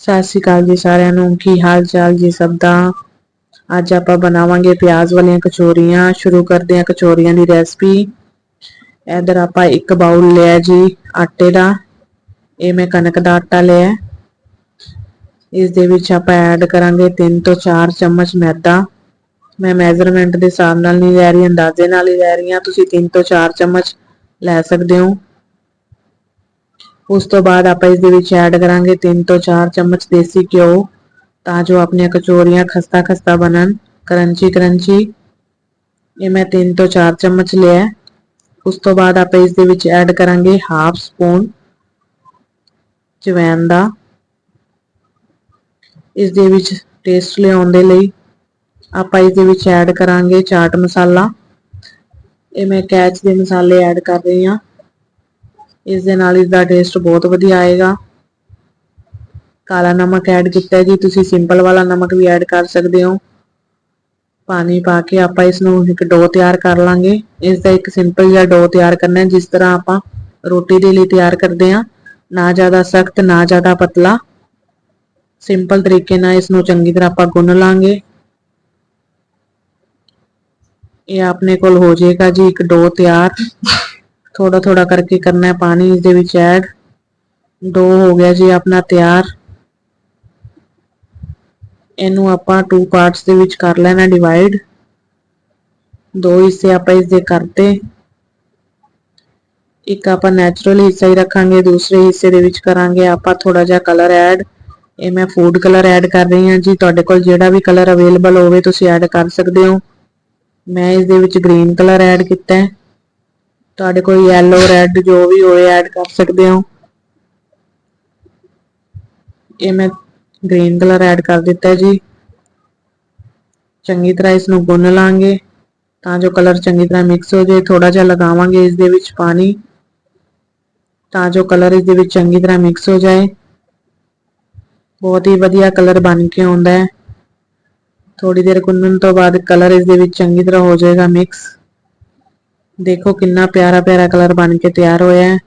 ਸਤਿ ਸ਼੍ਰੀ ਅਕਾਲ ਜੀ ਸਾਰਿਆਂ ਨੂੰ। ਕੀ ਹਾਲ ਚਾਲ ਜੀ ਸਭ ਦਾ? ਅੱਜ ਆਪਾਂ ਬਣਾਵਾਂਗੇ ਪਿਆਜ਼ ਵਾਲੀਆਂ ਕਚੋਰੀਆਂ। ਸ਼ੁਰੂ ਕਰਦੇ ਹਾਂ ਕਚੋਰੀਆਂ ਦੀ ਰੈਸਪੀ। ਇਧਰ ਆਪਾਂ ਇੱਕ ਬਾਉਲ ਲਿਆ ਜੀ ਆਟੇ ਦਾ। ਇਹ ਮੈਂ ਕਣਕ ਦਾ ਆਟਾ ਲਿਆ। ਇਸ ਦੇ ਵਿੱਚ ਆਪਾਂ ਐਡ ਕਰਾਂਗੇ 3 ਤੋਂ 4 ਚਮਚ ਮੈਦਾ। ਮੈਂ ਮੈਜ਼ਰਮੈਂਟ ਦੇ ਹਿਸਾਬ ਨਾਲ ਨਹੀਂ ਲੈ ਰਹੀ, ਅੰਦਾਜ਼ੇ ਨਾਲ ਹੀ ਲੈ ਰਹੀ ਹਾਂ। ਤੁਸੀਂ 3 ਤੋਂ 4 ਚਮਚ ਲੈ ਸਕਦੇ ਹੋ। ਉਸ ਤੋਂ ਬਾਅਦ ਆਪਾਂ ਇਸ ਦੇ ਵਿੱਚ ਐਡ ਕਰਾਂਗੇ 3 ਤੋਂ 4 ਚਮਚ ਦੇਸੀ ਘਿਓ, ਤਾਂ ਜੋ ਆਪਣੀਆਂ ਕਚੋਰੀਆਂ ਖਸਤਾ ਖਸਤਾ ਬਣਨ। ਕਰੰਚੀ ਕਰੰਚੀ, ਇਹ ਮੈਂ 3 ਤੋਂ 4 ਚਮਚ ਲਿਆ। ਉਸ ਤੋਂ ਬਾਅਦ ਆਪਾਂ ਇਸ ਦੇ ਵਿੱਚ ਐਡ ਕਰਾਂਗੇ ਹਾਫ ਸਪੂਨ ਜਵੈਨ ਦਾ ਇਸ ਦੇ ਵਿੱਚ ਟੇਸਟ ਲਿਆਉਣ ਦੇ ਲਈ ਆਪਾਂ ਇਸ ਦੇ ਵਿੱਚ ਐਡ ਕਰਾਂਗੇ ਚਾਟ ਮਸਾਲਾ। ਇਹ ਮੈਂ ਕੈਚ ਦੇ ਮਸਾਲੇ ਐਡ ਕਰ ਰਹੀ ਹਾਂ। ਇਸ ਦੇ ਨਾਲ ਇਸ ਦਾ ਟੇਸਟ ਬਹੁਤ ਵਧੀਆ ਆਏਗਾ। ਕਾਲਾ ਨਮਕ ਐਡ ਕੀਤਾ ਜੀ, ਤੁਸੀਂ ਸਿੰਪਲ ਵਾਲਾ ਨਮਕ ਵੀ ਐਡ ਕਰ ਸਕਦੇ ਹੋ। ਪਾਣੀ ਪਾ ਕੇ ਆਪਾਂ ਇਸ ਨੂੰ ਇੱਕ ਡੋ ਤਿਆਰ ਕਰ ਲਾਂਗੇ। ਇਸ ਦਾ ਇੱਕ ਸਿੰਪਲ ਜਿਹਾ ਡੋ ਤਿਆਰ ਕਰਨਾ ਹੈ, ਜਿਸ ਤਰ੍ਹਾਂ ਆਪਾਂ ਰੋਟੀ ਦੇ ਲਈ ਤਿਆਰ ਕਰਦੇ ਹਾਂ। ਨਾ ਜ਼ਿਆਦਾ ਸਖਤ, ਨਾ ਜ਼ਿਆਦਾ ਪਤਲਾ। ਸਿੰਪਲ ਤਰੀਕੇ ਨਾਲ ਇਸ ਨੂੰ ਚੰਗੀ ਤਰ੍ਹਾਂ ਆਪਾਂ ਗੁੰਨ ਲਾਂਗੇ। ਇਹ ਆਪਣੇ ਕੋਲ ਹੋ ਜਾਏਗਾ ਜੀ ਇੱਕ ਡੋ ਤਿਆਰ। ਥੋੜਾ ਥੋੜਾ ਕਰਕੇ ਕਰਨਾ ਹੈ, ਪਾਣੀ ਇਸ ਦੇ ਵਿੱਚ ਐਡ। ਡੋ ਹੋ ਗਿਆ ਜੀ ਆਪਣਾ ਤਿਆਰ। ਇਹਨੂੰ ਆਪਾਂ ਟੂ ਪਾਰਟਸ ਦੇ ਵਿੱਚ ਕਰ ਲੈਣਾ ਡਿਵਾਈਡ ਦੋ ਹਿੱਸੇ ਆਪਾਂ ਇਸ ਦੇ ਕਰਤੇ। ਇੱਕ ਆਪਾਂ ਨੈਚੁਰਲ ਹਿੱਸਾ ਹੀ ਰੱਖਾਂਗੇ, ਦੂਸਰੇ ਹਿੱਸੇ ਦੇ ਵਿੱਚ ਕਰਾਂਗੇ ਆਪਾਂ ਥੋੜਾ ਜਿਹਾ ਕਲਰ ਐਡ ਇਹ ਮੈਂ ਫੂਡ ਕਲਰ ਐਡ ਕਰ ਰਹੀ ਹਾਂ ਜੀ, ਤੁਹਾਡੇ ਕੋਲ ਜਿਹੜਾ ਵੀ ਕਲਰ ਅਵੇਲੇਬਲ ਹੋਵੇ ਤੁਸੀਂ ਐਡ ਕਰ ਸਕਦੇ ਹੋ। ਮੈਂ ਇਸ ਦੇ ਵਿੱਚ ਗ੍ਰੀਨ ਕਲਰ ਐਡ ਕੀਤਾ ਹੈ। ਤੁਹਾਡੇ ਕੋਲ yellow ਰੈੱਡ ਜੋ ਵੀ ਹੋਵੇ ਐਡ ਕਰ ਸਕਦੇ ਹੋ। ਇਹ ਮੈਂ ਗ੍ਰੀਨ ਕਲਰ ਐਡ ਕਰ ਦਿੱਤਾ ਜੀ। ਚੰਗੀ ਤਰ੍ਹਾਂ ਇਸ ਨੂੰ ਗੁੰਨ ਲਾਂਗੇ, ਤਾਂ ਜੋ ਕਲਰ ਚੰਗੀ ਤਰ੍ਹਾਂ ਮਿਕਸ ਹੋ ਜਾਏ। ਥੋੜਾ ਜਿਹਾ ਲਗਾਵਾਂਗੇ ਇਸ ਦੇ ਵਿੱਚ ਪਾਣੀ, ਤਾਂ ਜੋ ਕਲਰ ਇਸ ਦੇ ਵਿੱਚ ਚੰਗੀ ਤਰ੍ਹਾਂ ਮਿਕਸ ਹੋ ਜਾਏ। ਬਹੁਤ ਹੀ ਵਧੀਆ ਕਲਰ ਬਣ ਕੇ ਆਉਂਦਾ ਹੈ। ਥੋੜੀ ਦੇਰ ਗੁੰਨਣ ਤੋਂ ਬਾਅਦ ਕਲਰ ਇਸ ਦੇ ਵਿੱਚ ਚੰਗੀ ਤਰ੍ਹਾਂ ਹੋ ਜਾਏਗਾ ਮਿਕਸ ਦੇਖੋ ਕਿੰਨਾ ਪਿਆਰਾ ਪਿਆਰਾ ਕਲਰ ਬਣ ਕੇ ਤਿਆਰ ਹੋਇਆ ਹੈ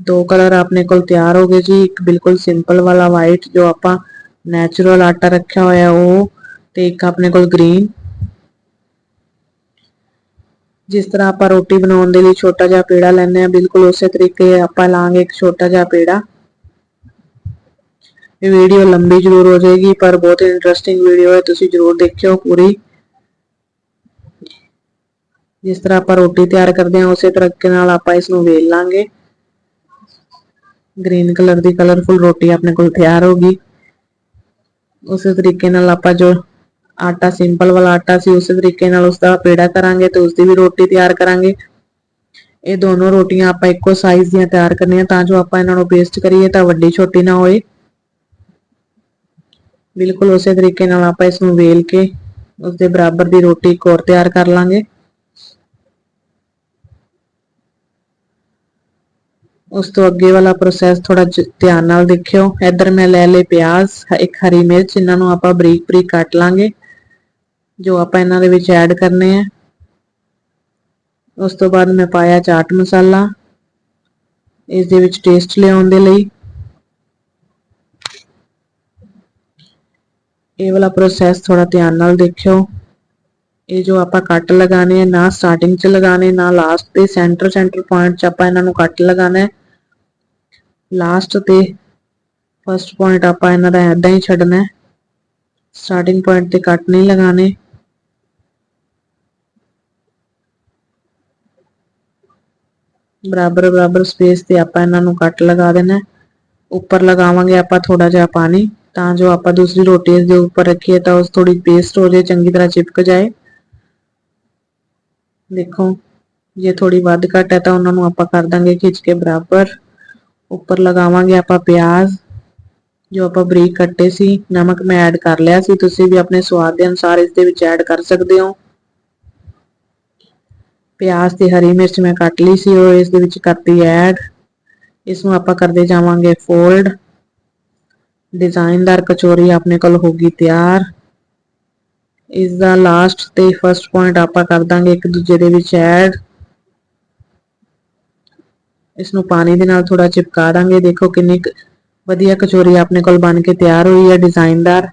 ਦੋ ਕਲਰ ਆਪਣੇ ਕੋਲ ਤਿਆਰ ਹੋ ਗਏ ਜੀ ਇੱਕ ਬਿਲਕੁਲ ਸਿੰਪਲ ਵਾਲਾ ਵਾਈਟ ਜੋ ਆਪਾਂ ਨੈਚੁਰਲ ਆਟਾ ਰੱਖਿਆ ਹੋਇਆ ਉਹ ਤੇ ਇੱਕ ਆਪਣੇ ਕੋਲ ਗ੍ਰੀਨ ਜਿਸ ਤਰ੍ਹਾਂ ਆਪਾਂ ਰੋਟੀ ਬਣਾਉਣ ਦੇ ਲਈ ਛੋਟਾ ਜਿਹਾ ਪੇੜਾ ਲੈਣੇ ਆ ਬਿਲਕੁਲ ਉਸੇ ਤਰੀਕੇ ਆਪਾਂ ਲਾਂਗੇ ਇੱਕ ਛੋਟਾ ਜਿਹਾ ਪੇੜਾ ਇਹ ਵੀਡੀਓ ਲੰਬੀ ਜ਼ਰੂਰ ਹੋ ਜਾਏਗੀ ਪਰ ਬਹੁਤ ਇੰਟਰਸਟਿੰਗ ਵੀਡੀਓ ਹੈ ਤੁਸੀਂ ਜ਼ਰੂਰ ਦੇਖਿਓ ਪੂਰੀ ਜਿਸ ਤਰ੍ਹਾਂ ਆਪਾਂ ਰੋਟੀ ਤਿਆਰ ਕਰਦੇ ਹਾਂ, ਉਸੇ ਤਰੀਕੇ ਨਾਲ ਆਪਾਂ ਇਸ ਨੂੰ ਵੇਲ ਲਾਂਗੇ। ਗ੍ਰੀਨ ਕਲਰ ਦੀ ਕਲਰਫੁਲ ਰੋਟੀ ਆਪਣੇ ਕੋਲ ਤਿਆਰ ਹੋ ਗਈ। ਉਸੇ ਤਰੀਕੇ ਨਾਲ ਆਪਾਂ ਜੋ ਆਟਾ ਸਿੰਪਲ ਵਾਲਾ ਆਟਾ ਸੀ, ਉਸੇ ਤਰੀਕੇ ਨਾਲ ਉਸ ਦਾ ਪੇੜਾ ਕਰਾਂਗੇ ਤੇ ਉਸ ਦੀ ਵੀ ਰੋਟੀ ਤਿਆਰ ਕਰਾਂਗੇ। ਇਹ ਦੋਨੋਂ ਰੋਟੀਆਂ ਆਪਾਂ ਇੱਕੋ ਸਾਈਜ਼ ਦੀਆਂ ਤਿਆਰ ਕਰਨੀਆਂ, ਤਾਂ ਜੋ ਆਪਾਂ ਇਹਨਾਂ ਨੂੰ ਪੇਸਟ ਕਰੀਏ ਤਾਂ ਵੱਡੀ ਛੋਟੀ ਨਾ ਹੋਏ। ਬਿਲਕੁਲ ਉਸੇ ਤਰੀਕੇ ਨਾਲ ਆਪਾਂ ਇਸ ਨੂੰ ਵੇਲ ਕੇ ਉਸ ਦੇ ਬਰਾਬਰ ਦੀ ਰੋਟੀ ਇੱਕ ਹੋਰ ਤਿਆਰ ਕਰ ਲਾਂਗੇ। ਉਸ ਤੋਂ ਅੱਗੇ ਵਾਲਾ ਪ੍ਰੋਸੈਸ ਥੋੜਾ ਧਿਆਨ ਨਾਲ ਦੇਖਿਓ। ਇੱਧਰ ਮੈਂ ਲੈ ਲਏ ਪਿਆਜ਼ ਇੱਕ ਹਰੀ ਮਿਰਚ, ਇਹਨਾਂ ਨੂੰ ਆਪਾਂ ਬਰੀਕ ਬਰੀਕ ਕੱਟ ਲਾਂਗੇ। ਜੋ ਆਪਾਂ ਇਹਨਾਂ ਦੇ ਵਿੱਚ ਐਡ ਕਰਨੇ ਆ। ਉਸ ਤੋਂ ਬਾਅਦ ਮੈਂ ਪਾਇਆ ਚਾਟ ਮਸਾਲਾ। ਇਸ ਦੇ ਵਿੱਚ ਟੇਸਟ ਲਿਆਉਣ ਦੇ ਲਈ। ਇਹ ਵਾਲਾ ਪ੍ਰੋਸੈਸ ਥੋੜਾ ਧਿਆਨ ਨਾਲ ਦੇਖਿਓ। ਇਹ ਜੋ ਆਪਾਂ ਕੱਟ ਲਗਾਣੇ ਆ, ਨਾ ਸਟਾਰਟਿੰਗ 'ਚ ਲਗਾਣੇ ਨਾ ਲਾਸਟ ਤੇ ਸੈਂਟਰ ਸੈਂਟਰ ਪੁਆਇੰਟ 'ਚ ਆਪਾਂ ਇਹਨਾਂ ਨੂੰ ਕੱਟ ਲਗਾਣਾ ਹੈ। ਲਾਸਟ ਤੇ ਫਸਟ ਪੁਆਇੰਟ ਆਪਾਂ ਇਹਨਾਂ ਦਾ ਐਦਾਂ ਹੀ ਛੱਡਣਾ ਹੈ ਸਟਾਰਟਿੰਗ ਪੁਆਇੰਟ ਤੇ ਕੱਟ ਨਹੀਂ ਲਗਾਣੇ ਬਰਾਬਰ ਬਰਾਬਰ ਸਪੇਸ ਤੇ ਆਪਾਂ ਇਹਨਾਂ ਨੂੰ ਕੱਟ ਲਗਾ ਦੇਣਾ ਉੱਪਰ ਲਗਾਵਾਂਗੇ ਆਪਾਂ ਥੋੜਾ ਜਿਹਾ ਪਾਣੀ ਤਾਂ ਜੋ ਆਪਾਂ ਦੂਸਰੀ ਰੋਟੀ ਇਸ ਦੇ ਉੱਪਰ ਰੱਖੀਏ ਤਾਂ ਉਸ ਥੋੜੀ ਪੇਸਟ ਹੋ ਜਾਏ ਚੰਗੀ ਤਰ੍ਹਾਂ ਚਿਪਕ ਜਾਏ ਦੇਖੋ ਜੇ ਥੋੜੀ ਵੱਧ ਘੱਟ ਹੈ ਤਾਂ ਉਹਨਾਂ ਨੂੰ ਆਪਾਂ ਕਰ ਦਾਂਗੇ ਖਿੱਚ ਕੇ ਬਰਾਬਰ ਉੱਪਰ ਲਗਾਵਾਂਗੇ ਆਪਾਂ ਪਿਆਜ਼, ਜੋ ਆਪਾਂ ਬਰੀਕ ਕੱਟੇ ਸੀ, ਨਮਕ ਮੈਂ ਐਡ ਕਰ ਲਿਆ ਸੀ, ਤੁਸੀਂ ਵੀ ਆਪਣੇ ਸਵਾਦ ਦੇ ਅਨੁਸਾਰ ਇਸ ਦੇ ਵਿੱਚ ਐਡ ਕਰ ਸਕਦੇ ਹੋ। ਪਿਆਜ਼ ਤੇ ਹਰੀ ਮਿਰਚ ਮੈਂ ਕੱਟ ਲਈ ਸੀ, ਉਹ ਇਸ ਦੇ ਵਿੱਚ ਕਰਤੀ ਐਡ ਇਸ ਨੂੰ ਆਪਾਂ ਕਰਦੇ ਜਾਵਾਂਗੇ ਫੋਲਡ ਡਿਜ਼ਾਈਨਦਾਰ ਕਚੋਰੀ ਆਪਣੇ ਕੋਲ ਹੋ ਗਈ ਤਿਆਰ। ਇਸ ਦਾ ਲਾਸਟ ਤੇ ਫਰਸਟ ਪੁਆਇੰਟ ਆਪਾਂ ਕਰ ਦਾਂਗੇ ਇੱਕ ਦੂਜੇ ਦੇ ਵਿੱਚ ਐਡ ਇਸ ਨੂੰ ਪਾਣੀ ਦੇ ਨਾਲ ਥੋੜਾ ਚਿਪਕਾ ਦਾਂਗੇ ਦੇਖੋ ਕਿੰਨੀ ਕੁ ਵਧੀਆ ਕਚੋਰੀ ਆਪਣੇ ਕੋਲ ਬਣ ਕੇ ਤਿਆਰ ਹੋਈ ਹੈ, ਡਿਜ਼ਾਈਨਦਾਰ।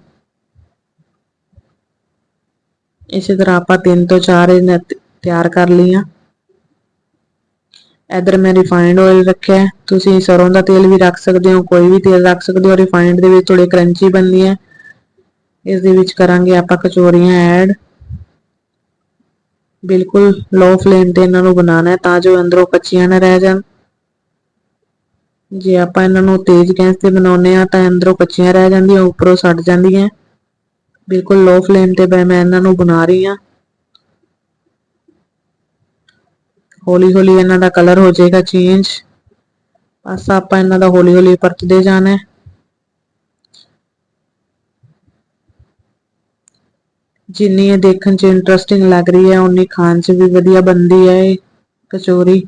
ਇਸੇ ਤਰ੍ਹਾਂ ਆਪਾਂ ਤਿੰਨ ਤੋਂ ਚਾਰ ਇਹਨਾਂ ਤਿਆਰ ਕਰ ਲਈਆਂ। ਇਧਰ ਮੈਂ ਰਿਫਾਈਨਡ ਆਇਲ ਰੱਖਿਆ ਤੁਸੀਂ ਸਰੋਂ ਦਾ ਤੇਲ ਵੀ ਰੱਖ ਸਕਦੇ ਹੋ, ਕੋਈ ਵੀ ਤੇਲ ਰੱਖ ਸਕਦੇ ਹੋ। ਰਿਫਾਈਨਡ ਦੇ ਵਿੱਚ ਥੋੜੇ ਕਰੰਚੀ ਬਣਦੀਆਂ ਇਸ ਦੇ ਵਿੱਚ ਕਰਾਂਗੇ ਆਪਾਂ ਕਚੋਰੀਆਂ ਐਡ ਬਿਲਕੁਲ ਲੋ ਫਲੇਮ ਤੇ ਇਹਨਾਂ ਨੂੰ ਬਣਾਉਣਾ ਹੈ ਤਾਂ ਜੋ ਅੰਦਰੋਂ ਕੱਚੀਆਂ ਨਾ ਰਹਿ ਜਾਣ। ਜੇ ਆਪਾਂ ਇਹਨਾਂ ਨੂੰ ਤੇਜ਼ ਗੈਸ ਤੇ ਬਣਾਉਨੇ ਆ ਤਾਂ ਅੰਦਰੋਂ ਕੱਚੀਆਂ ਰਹਿ ਜਾਂਦੀਆਂ, ਉੱਪਰੋਂ ਸੜ ਜਾਂਦੀਆਂ। ਬਿਲਕੁਲ ਲੋ ਫਲੇਮ ਤੇ ਮੈਂ ਇਹਨਾਂ ਨੂੰ ਬਣਾ ਰਹੀ ਹਾਂ। ਹੌਲੀ ਹੌਲੀ ਇਹਨਾਂ ਦਾ ਕਲਰ ਹੋ ਜਾਏਗਾ ਚੇਂਜ ਬਸ ਆਪਾਂ ਇਹਨਾਂ ਦਾ ਹੌਲੀ ਹੌਲੀ ਪਰਤਦੇ ਜਾਣਾ ਹੈ। ਜਿੰਨੀ ਇਹ ਦੇਖਣ 'ਚ ਇੰਟਰਸਟਿੰਗ ਲੱਗ ਰਹੀ ਹੈ, ਉਨੀ ਖਾਣ 'ਚ ਵੀ ਵਧੀਆ ਬਣਦੀ ਹੈ ਇਹ ਕਚੋਰੀ।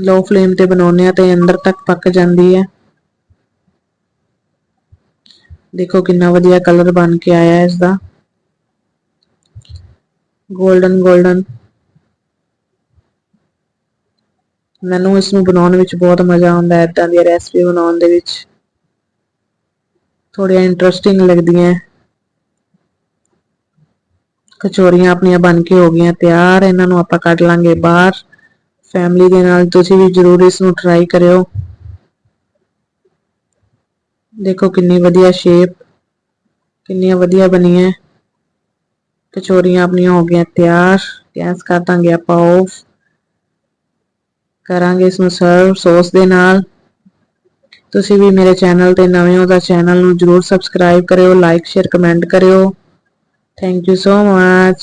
ਲੋ ਫਲੇਮ ਤੇ ਬਣਾਉਨੇ ਆ ਤੇ ਅੰਦਰ ਤੱਕ ਪੱਕ ਜਾਂਦੀ ਹੈ। ਦੇਖੋ ਕਿੰਨਾ ਵਧੀਆ ਕਲਰ ਬਣ ਕੇ ਆਇਆ ਹੈ ਇਸ ਦਾ 골ਡਨ 골ਡਨ ਮੈਨੂੰ ਇਸ ਨੂੰ ਬਣਾਉਣ ਵਿੱਚ ਬਹੁਤ ਮਜ਼ਾ ਆਉਂਦਾ ਹੈ ਇਦਾਂ ਦੀ ਰੈਸਪੀ ਬਣਾਉਣ ਦੇ ਵਿੱਚ। ਥੋੜੀਆਂ ਇੰਟਰਸਟਿੰਗ ਲੱਗਦੀਆਂ ਕਚੋਰੀਆਂ ਆਪਣੀਆਂ ਬਣ ਕੇ ਹੋ ਗਈਆਂ, ਤਿਆਰ। ਇਹਨਾਂ ਨੂੰ ਆਪਾਂ ਕੱਢ ਲਾਂਗੇ ਬਾਹਰ। ਫੈਮਿਲੀ ਦੇ ਨਾਲ ਤੁਸੀਂ ਵੀ ਜਰੂਰ ਇਸ ਨੂੰ ਟਰਾਈ ਕਰਿਓ। ਦੇਖੋ ਕਿੰਨੀ ਵਧੀਆ ਸ਼ੇਪ ਕਿੰਨੀਆਂ ਵਧੀਆ ਬਣੀਆਂ। ਕਚੋਰੀਆਂ ਆਪਣੀਆਂ ਹੋ ਗਈਆਂ ਤਿਆਰ। ਗੈਸ ਕਰ ਦਾਂਗੇ ਆਪਾਂ ਆਫ ਕਰਾਂਗੇ ਇਸ ਨੂੰ ਸਰਵ ਸੌਸ ਦੇ ਨਾਲ। ਤੁਸੀਂ ਵੀ ਮੇਰੇ ਚੈਨਲ ਤੇ ਨਵੇਂ ਹੋ ਤਾਂ ਚੈਨਲ ਨੂੰ ਜਰੂਰ ਸਬਸਕ੍ਰਾਈਬ ਕਰਿਓ ਲਾਈਕ ਸ਼ੇਅਰ ਕਮੈਂਟ ਕਰਿਓ। Thank you so much